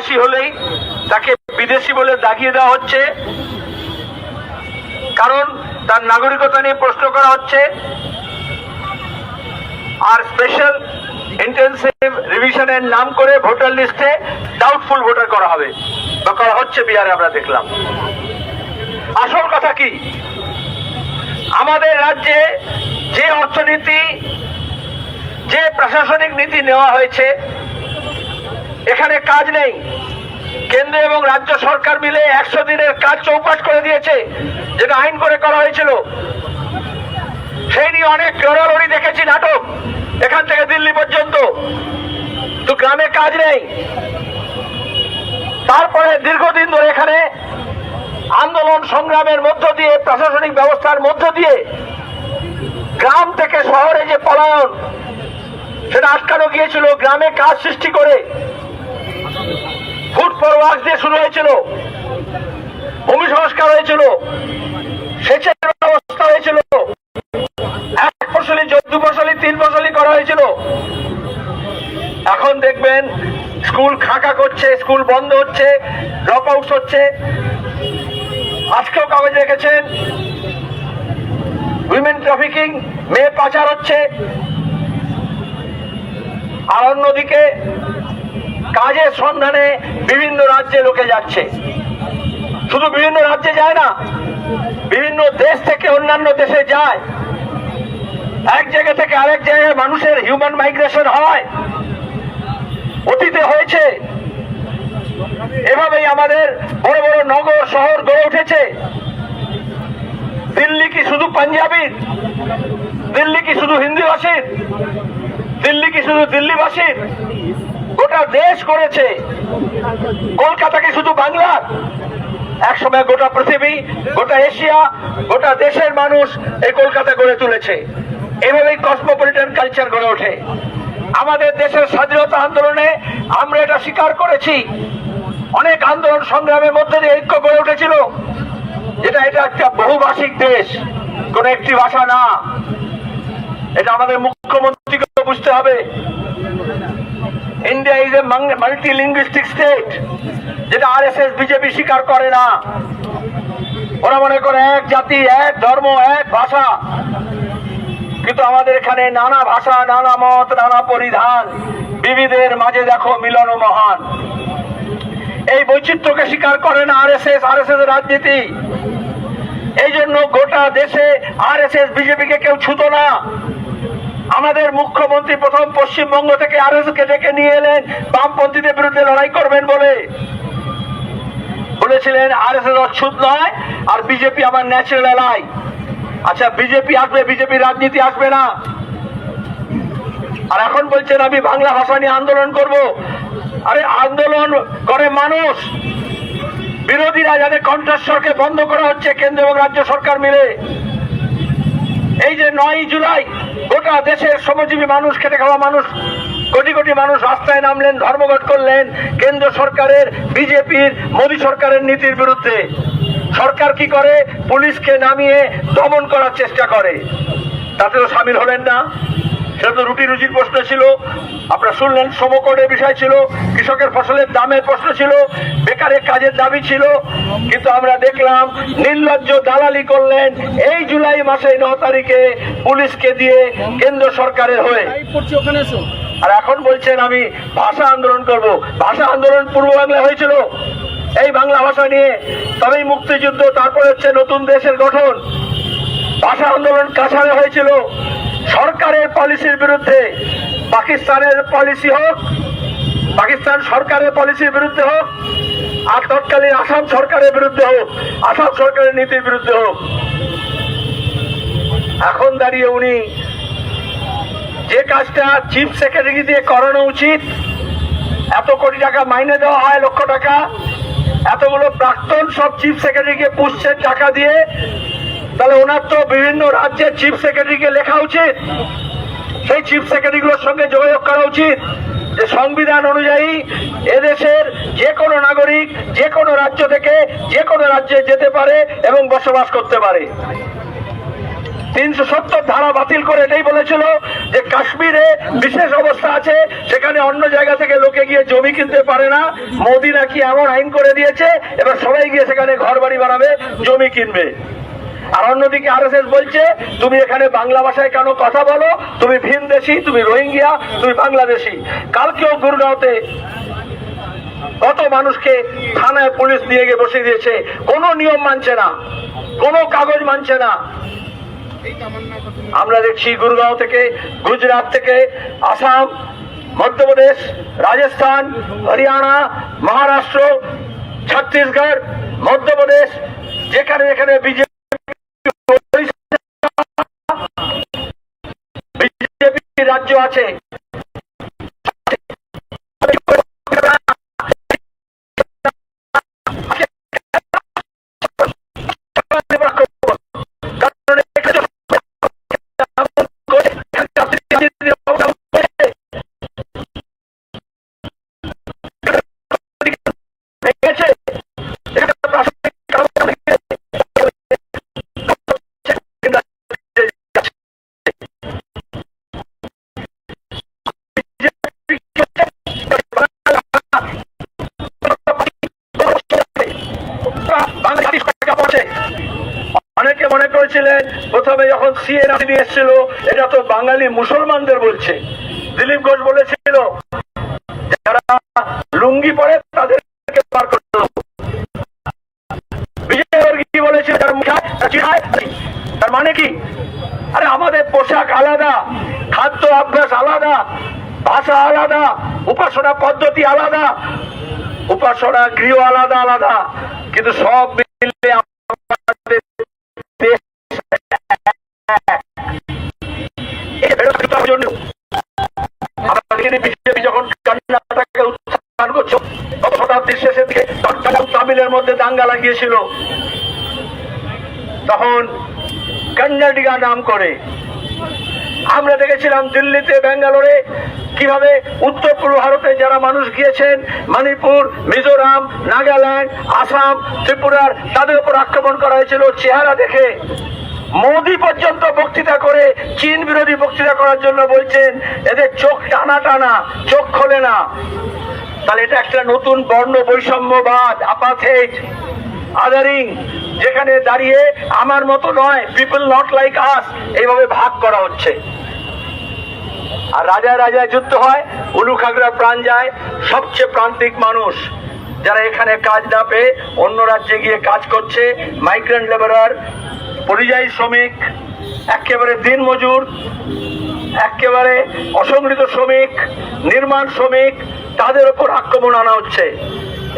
প্রবাসী হলেই তাকে বিদেশি বলে দাগিয়ে দেওয়া হচ্ছে। কারণ তার নাগরিকতা নিয়ে প্রশ্ন করা হচ্ছে। আর স্পেশাল ইন্টেন্সিভ রিভিশনের নাম করে ভোটার লিস্টে ডাউটফুল ভোটার করা হবে বা করা হচ্ছে বিহারে আমরা দেখলাম। আসল কথা কি? আমাদের রাজ্যে যে অর্থনীতি, যে প্রশাসনিক নীতি নেওয়া হয়েছে এখানে কাজ নেই। কেন্দ্র এবং রাজ্য সরকার মিলে একশো দিনের কাজ চৌপাট করে দিয়েছে, যেটা আইন করে করা হয়েছিল। সেই নিয়ে অনেক লড়ালড়ি দেখেছি নাটক এখান থেকে দিল্লি পর্যন্ত। তো গ্রামে কাজ নেই। তারপরে দীর্ঘদিন ধরে এখানে আন্দোলন সংগ্রামের মধ্য দিয়ে, প্রশাসনিক ব্যবস্থার মধ্য দিয়ে গ্রাম থেকে শহরে যে পলায়ন, সেটা আটকানো গিয়েছিল। গ্রামে কাজ সৃষ্টি করে ফুড ফর ওয়ার্ক দিয়ে শুরু হয়েছিল। ভূমি সংস্কার হয়েছিল। সেচের ব্যবস্থা হয়েছিল। এক ফসলি দু ফসলি, তিন ফসলি করা হয়েছিল। এখন দেখবেন, স্কুল খাঁকা করছে, স্কুল বন্ধ হচ্ছে, ড্রপ আউট হচ্ছে। আজকেও কাগজ রেখেছেন। উইমেন ট্রাফিকিং মেয়ে পাচার হচ্ছে। আর অন্যদিকে কাজের সন্ধানে বিভিন্ন রাজ্যে লোকে যাচ্ছে। শুধু বিভিন্ন রাজ্যে যায় না, বিভিন্ন দেশ থেকে অন্যান্য দেশে যায়। এক জায়গা থেকে আরেক জায়গায় মানুষের হিউম্যান মাইগ্রেশন হয়। অতীতে হয়েছে। এভাবেই আমাদের বড় বড় নগর, শহর গড়ে উঠেছে। দিল্লি কি শুধু পাঞ্জাবির দিল্লি কি শুধু হিন্দিভাষীর দিল্লি কি শুধু দিল্লিবাসীর গোটা দেশ করেছে। কলকাতা কি শুধু বাংলার একসময় গোটা পৃথিবী, গোটা এশিয়া, গোটা দেশের মানুষ এই কলকাতা গড়ে তুলেছে। এভাবেই কসমোপলিটন কালচার গড়ে ওঠে। আমাদের দেশের স্বাধীনতা আন্দোলনে আমরা এটা স্বীকার করেছি। অনেক আন্দোলন সংগ্রামের মধ্যে দিয়ে ঐক্য গড়ে উঠেছিল। যেটা এটা একটা বহুভাষিক দেশ, কোন একটি ভাষা না। এটা আমাদের মুখ্যমন্ত্রীকে বুঝতে হবে। India is a multi linguistic state যেটা আর এস এস বিজেপি স্বীকার করে না। ওরা মনে করে এক জাতি, এক ধর্ম, এক ভাষা। কিন্তু আমাদের এখানে নানা ভাষা, নানা মত, নানা পরিধান। বিবিধের মাঝে দেখো মিলন মহান। এই বৈচিত্র্যকে স্বীকার করে না R S S R S S রাজনীতি। এই জন্য গোটা দেশে আর এস এস বিজেপিকে কেউ ছুতো না। আমাদের মুখ্যমন্ত্রী প্রথম পশ্চিমবঙ্গ থেকে আর এস কে ডেকে নিয়ে এলেন। বামপন্থীদের বিরুদ্ধে লড়াই করবেন বলে। বলেছিলেন আর এস এস নয় আর বিজেপি আমার ন্যাচারাল এলাই আচ্ছা বিজেপি আসবে বিজেপি রাজনীতি আসবে না। আর এখন বলছেন, আমি বাংলা ভাষা নিয়ে আন্দোলন করব। আরে, আন্দোলন করে মানুষ। বিরোধীরা যাদের কণ্ঠস্বরকে বন্ধ করা হচ্ছে, কেন্দ্র এবং রাজ্য সরকার মিলে। এই যে নয় জুলাই, গোটা দেশের শ্রমজীবী মানুষ, খেটে খাওয়া মানুষ, কোটি কোটি মানুষ রাস্তায় নামলেন ধর্মঘট করলেন কেন্দ্র সরকারের, বিজেপির, মোদী সরকারের নীতির বিরুদ্ধে। সরকার কি করে? পুলিশকে নামিয়ে দমন করার চেষ্টা করে। তাতে তো সামিল হলেন না। সেটা তো রুটি রুজির প্রশ্ন ছিল। আপনারা শুনলেন সমকোটের বিষয় ছিল কৃষকের ফসলের দামের প্রশ্ন ছিল বেকারের কাজের দাবি ছিল। কিন্তু আমরা দেখলাম নির্লজ্জ দালালি করলেন এই জুলাই মাসে ন তারিখে পুলিশকে দিয়ে কেন্দ্র সরকারের হয়ে। আর এখন বলছেন আমি ভাষা আন্দোলন করব। ভাষা আন্দোলন পূর্ব বাংলায় হয়েছিল। এই বাংলা ভাষা নিয়ে তবেই মুক্তিযুদ্ধ তারপর হচ্ছে নতুন দেশের গঠন। ভাষা আন্দোলন কাছাড়ে হয়েছিল। সরকারের পলিসির বিরুদ্ধে, পাকিস্তানের পলিসি হোক, পাকিস্তান সরকারের পলিসির বিরুদ্ধে হোক, আর তৎকালীন আসাম সরকারের বিরুদ্ধে হোক, আসাম সরকারের নীতির বিরুদ্ধে হোক। এখন দাঁড়িয়ে উনি যে কাজটা চিফ সেক্রেটারি দিয়ে করানো উচিত, এত কোটি টাকা মাইনে দেওয়া হয়, লক্ষ টাকা, এতগুলো প্রাক্তন সব চিফ সেক্রেটারিকে পুষছেন টাকা দিয়ে তাহলে ওনার তো বিভিন্ন রাজ্যের চিফ সেক্রেটারিকে লেখা উচিত। সেই চিফ সেক্রেটারিগুলোর সঙ্গে যোগাযোগ করা উচিত যে সংবিধান অনুযায়ী এদেশের যে কোনো নাগরিক যে কোনো রাজ্য থেকে যে কোনো রাজ্যে যেতে পারে এবং বসবাস করতে পারে। তিনশো সত্তর ধারা বাতিল করে এটাই বলেছিল যে কাশ্মীরে বিশেষ অবস্থা আছে, সেখানে অন্য জায়গা থেকে লোকে গিয়ে জমি কিনতে পারে না। মোদি নাকি এমন আইন করে দিয়েছে, এবার সবাই গিয়ে সেখানে ঘর বাড়ি বানাবে, জমি কিনবে। আর অন্যদিকে আর বলছে, তুমি এখানে বাংলা ভাষায় কেন কথা বলো? তুমি ভিনদেশি তুমি রোহিঙ্গিয়া, তুমি বাংলাদেশি। কালকেও গুরগাঁওতে কত মানুষকে থানায় পুলিশ নিয়ে গিয়ে বসে দিয়েছে। কোনো নিয়ম মানছে না, কোনো কাগজ মানছে না। আমরা দেখছি গুরগাঁও থেকে, গুজরাট থেকে, আসাম, মধ্যপ্রদেশ, রাজস্থান, হরিয়ানা, মহারাষ্ট্র, ছত্তিশগড়, মধ্যপ্রদেশ, যেখানে যেখানে বিজেপি রাজ্য আছে। করেছিলেন প্রথমে যখন সিএ নিয়ে এসেছিল, এটা তো বাঙালি মুসলমানদের বলছে। দিলীপ ঘোষ বলেছিল, যারা লুঙ্গি পরে তাদেরকে বার করে দেবো বলেছিল যার মুখে চিহায় তার মানে কি? আরে আমাদের পোশাক আলাদা, খাদ্য অভ্যাস আলাদা, ভাষা আলাদা, উপাসনা পদ্ধতি আলাদা, উপাসনা গৃহ আলাদা আলাদা। কিন্তু সব জন্য বিজেপি যখন কর্ণাটকে উত্থান করছ শতাব্দীর শেষের দিকে তামিলের মধ্যে দাঙ্গা লাগিয়েছিল। তখন কন্নাডিগা নাম করে। আমরা দেখেছিলাম দিল্লিতে, ব্যাঙ্গালোরে কীভাবে উত্তর পূর্ব ভারতে যারা মানুষ গিয়েছেন, মণিপুর, মিজোরাম, নাগাল্যান্ড, আসাম, ত্রিপুরার, তাদের উপর আক্রমণ করা হয়েছিল চেহারা দেখে। মোদি পর্যন্ত বক্তৃতা করে, চীন বিরোধী বক্তৃতা করার জন্য বলছেন, এদের চোখ টানা টানা, চোখ খোলে না। তাহলে এটা একটা নতুন বর্ণ বৈষম্যবাদ আপাথেজ আদারিং যেখানে দাঁড়িয়ে আমার মতো নয় পিপল নট লাইক আস এইভাবে ভাগ করা হচ্ছে। আর রাজা রাজা যুদ্ধ হয় উলু খাগড়া প্রাণ যায়, সবচেয়ে প্রান্তিক মানুষ, যারা এখানে কাজ না পেয়ে অন্য রাজ্যে গিয়ে কাজ করছে মাইগ্রেন্ট লেবারার পরিযায়ী শ্রমিক, একেবারে দিনমজুর একেবারে অসংগঠিত শ্রমিক, নির্মাণ শ্রমিক, তাদের উপর আক্রমণ আনা হচ্ছে।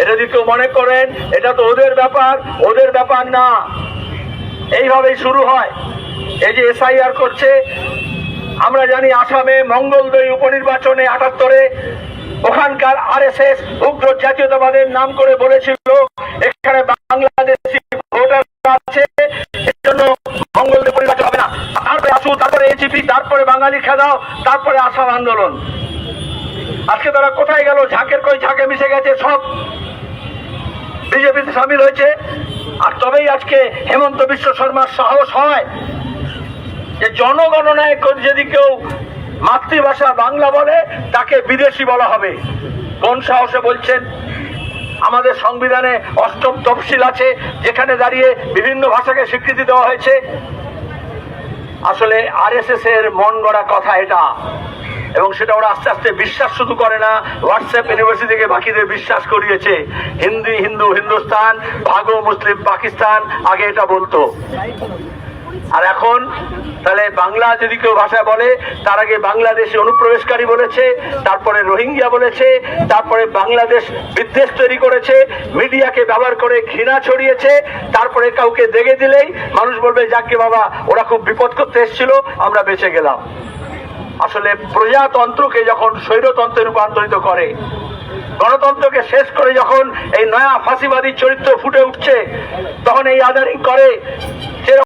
এটা যদি কেউ মনে করেন, এটা তো ওদের ব্যাপার ওদের ব্যাপার না। এইভাবেই শুরু হয়। এই যে এসআইআর করছে, আমরা জানি আসামে মঙ্গলদৈ উপনির্বাচনে আটাত্তরে, ওখানকার আর এস এস উগ্র জাতীয়তাবাদের নাম করে বলেছিল, এখানে তারপরে বাঙালি খেদাও তারপরে আসাম আন্দোলন। আজকে তারা কোথায় গেল? ঝাঁকের কই ঝাঁকে মিশে গেছে সব। বিজেপিতে সামিল হয়েছে। আর তবেই আজকে হেমন্ত বিশ্ব শর্মার সাহস হয়। যে জনগণনায় করে যদি কেউ মাতৃভাষা বাংলা বলে, তাকে বিদেশি বলা হবে। কোন সাহসে বলছেন? আমাদের সংবিধানে অষ্টম তফসিল আছে, যেখানে দাঁড়িয়ে বিভিন্ন ভাষাকে স্বীকৃতি দেওয়া হয়েছে। আসলে আরএসএস এর মন গড়া কথা এটা। এবং সেটা ওরা আস্তে আস্তে বিশ্বাস শুধু করে না হোয়াটসঅ্যাপ ইউনিভার্সিটি থেকে বাকিদের বিশ্বাস করিয়েছে। হিন্দি, হিন্দু, হিন্দুস্তান, ভাগো, মুসলিম, পাকিস্তান, আগে এটা বলতো। আর এখন, তাহলে বাংলা যদি কেউ ভাষা বলে, তার আগে বাংলাদেশে অনুপ্রবেশকারী বলেছে, তারপরে রোহিঙ্গিয়া বলেছে, তারপরে বাংলাদেশ বিদ্বেষ তৈরি করেছে, মিডিয়াকে ব্যবহার করে ঘৃণা ছড়িয়েছে, তারপরে কাউকে দেখে দিলেই মানুষ বলবে, যাকে বাবা, ওরা খুব বিপদ করতে এসেছিল, আমরা বেঁচে গেলাম। আসলে প্রজাতন্ত্রকে যখন স্বৈরতন্ত্রে রূপান্তরিত করে, গণতন্ত্রকে শেষ করে যখন এই নয়া ফাঁসিবাদী চরিত্র ফুটে উঠছে, তখন এই আদারিং করে